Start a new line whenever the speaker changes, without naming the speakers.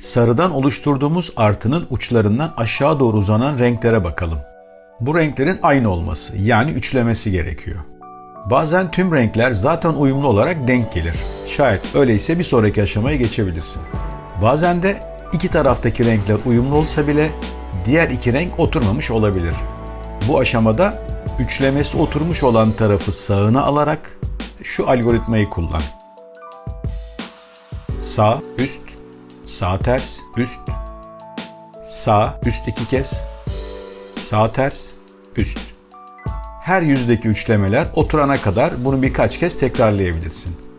Sarıdan oluşturduğumuz artının uçlarından aşağı doğru uzanan renklere bakalım. Bu renklerin aynı olması yani üçlemesi gerekiyor. Bazen tüm renkler zaten uyumlu olarak denk gelir. Şayet öyleyse bir sonraki aşamaya geçebilirsin. Bazen de iki taraftaki renkler uyumlu olsa bile diğer iki renk oturmamış olabilir. Bu aşamada üçlemesi oturmuş olan tarafı sağına alarak şu algoritmayı kullan. Sağ, üst, sağ ters, üst, sağ, üst iki kez, sağ ters, üst. Her yüzdeki üçlemeler oturana kadar bunu birkaç kez tekrarlayabilirsin.